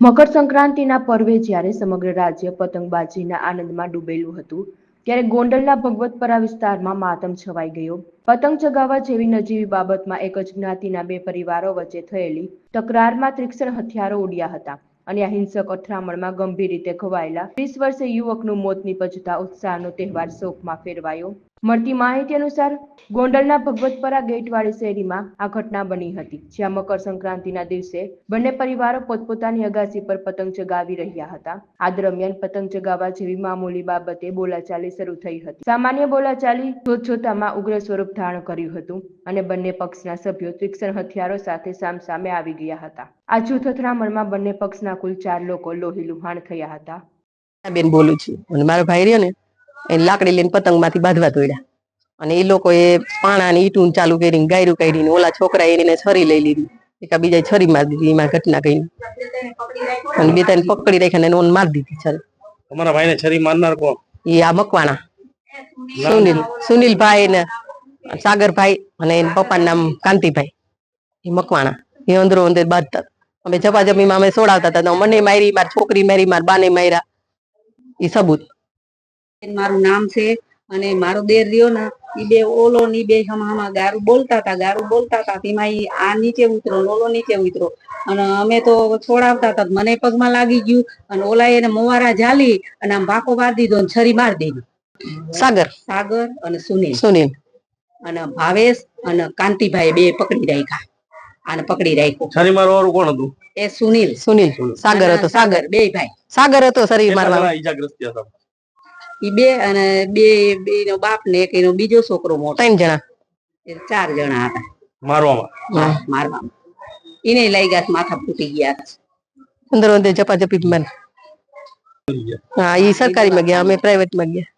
મકર સંક્રાંતિના પર્વે જ્યારે સમગ્ર રાજ્ય પતંગબાજીના આનંદમાં ડૂબેલું હતું, ત્યારે ગોંડલના ભગવતપરા વિસ્તારમાં માતમ છવાઈ ગયો. પતંગ ચગાવવા જેવી નજીવી બાબતમાં એક જ જ્ઞાતિના બે પરિવારો વચ્ચે થયેલી તકરારમાં ત્રિક્ષણ હથિયારો ઉડ્યા હતા અને આ હિંસક અથડામણમાં ગંભીર રીતે ઘવાયેલા વીસ વર્ષે યુવકનું મોત નીપજતા ઉત્સાહનો તહેવાર શોકમાં ફેરવાયો. મળતી માહિતી અનુસાર ગોંડલના ભગવતપરા ગેટવાળી શેરીમાં આ ઘટના બની હતી, જ્યાં મકર સંક્રાંતિના દિવસે બંને પરિવારો પોતપોતાની અગાસી પર પતંગ ચગાવી રહ્યા હતા. આ દરમિયાન પતંગ ચગાવવા જેવી મામૂલી બાબતે બોલાચાલી શરૂ થઈ હતી. સામાન્ય બોલાચાલી જોતજોતામાં ઉગ્ર સ્વરૂપ ધારણ કર્યું હતું અને બંને પક્ષના સભ્યો તીક્ષ્ણ હથિયારો સાથે સામસામે આવી ગયા હતા. આ જૂથ અથડામણમાં બંને પક્ષના કુલ ચાર લોકો લોહી લુહાણ થયા હતા. બેન બોલું છું. અને મારો ભાઈ રહ્યો ને એ લાકડી લઈને પતંગમાંથી બાંધવા દોડ્યા અને એ લોકો એ પાણા ને ઈટું ચાલુ કરીને ગાયરું કાઢીને ઓલા છોકરા એને છરી લઈ લીધી. એક બીજા છરી મારી દીધી એમાં ઘટના કઈ અને બે ત્રણ પકડી રાખ્યા ને ઓન મારી દીધી છરી. તમારા ભાઈને છરી મારનાર કોણ? એ આ મકવાણા. સુનિલ સુનિલભાઈ ને સાગરભાઈ અને એના પપ્પાનું નામ કાંતિભાઈ. એ મકવાણા. એ અંદરો અંદર બાંધતા. અમે જપાજપીમાં અમે સોડાવતા હતા. મને મારી મારી છોકરી મારી મારી બાને માર્યા. એ સબૂત. મારું નામ છે અને મારો દેર રહ્યો ને એ બે ઓલો ની બે હમા ગારું બોલતા હતા ગારું બોલતા હતા તેમાં ઈ આ નીચે ઉતરો ઓલો નીચે ઉતરો અને અમે તો છોડાવતા હતા મને પગમાં લાગી ગયું અને ઓલા એને મોવારા જાલી અને આમ ભાકો મારી દીધો અને છરી માર દીધી. સાગર. સાગર અને સુનિલ. સુનિલ. અને ભાવેશ અને કાંતિભાઈ બે પકડી રાખ્યા. આને પકડી રાખ્યો. છરી મારવાનું કોણ હતું? એ સુનિલ. સુનિલ. સાગર હતો સાગર. બે ભાઈ. સાગર હતો શરીર મારવા. ઈજાગ્રસ્ત હતા? ઈ બે અને બે બે નો બાપ ને એક એનો બીજો છોકરો મોટો. ત્રણ જણા? એ ચાર જણા હતા. મારવામાં. મારવામાં. એને લઈ ગયા માથા ફૂટી ગયા અંદર અંદર જપા જપી મન હા ઈ સરકારી માં ગયા અમે પ્રાઇવેટમાં ગયા.